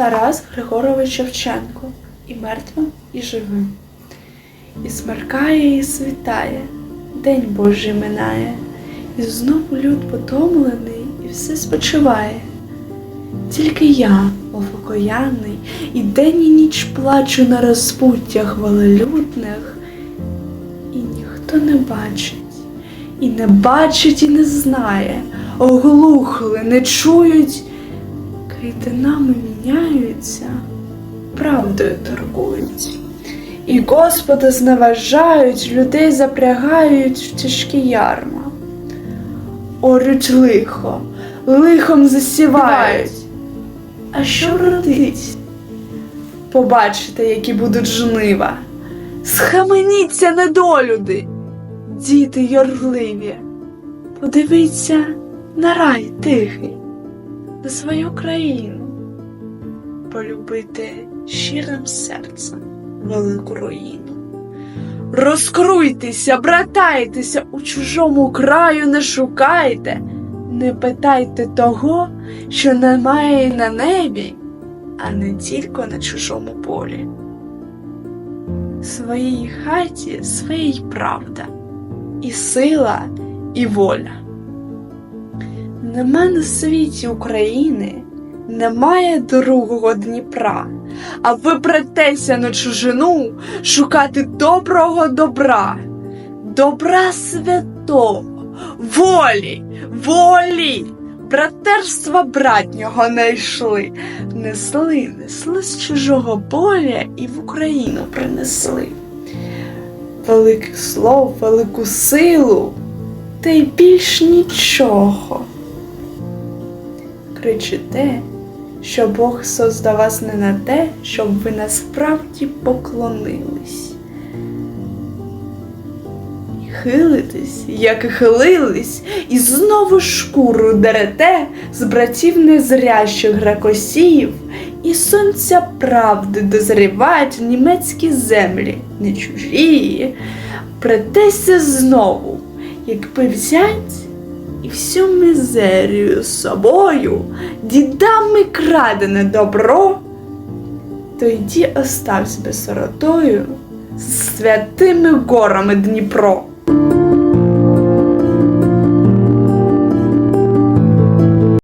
Тарас Григорович Шевченко і мертвим, і живим. І смеркає, і світає, День Божий минає, і знову люд потомлений, і все спочиває. Тільки я, овокоянний, і день і ніч плачу на розпуттях волелюдних, і ніхто не бачить, і не бачить, і не знає, оглухли, не чують, кайданами міняються, правдою торгують. І Господа зневажають, людей запрягають в тяжкі ярма. Орють лихо, лихом засівають. А що родить? Побачите, які будуть жнива. Схаменіться, недолюди, діти йорливі. Подивіться на рай тихий, на свою країну. Полюбити щирим серцем велику руїну. Розкруйтеся, братайтеся, у чужому краю не шукайте, не питайте того, що немає на небі, а не тільки на чужому полі. Своїй хаті своїй правда, і сила, і воля. Нема на світі України, немає другого Дніпра, а ви претеся на чужину шукати доброго добра, добра святого, волі, волі, братерства братнього не несли, несли з чужого поля і в Україну принесли. Великих слов, велику силу, та й більш нічого. Кричите, що Бог создав вас не на те, щоб ви насправді поклонились. Хилитесь, як хилились, і знову шкуру дерете з братів незрящих гракосіїв, і сонця правди дозрівають німецькі землі, не чужі. Претеся знову, якби взять і всю мізерію з собою, дідами крадене добро, то остався би сиротою з святими горами Дніпро.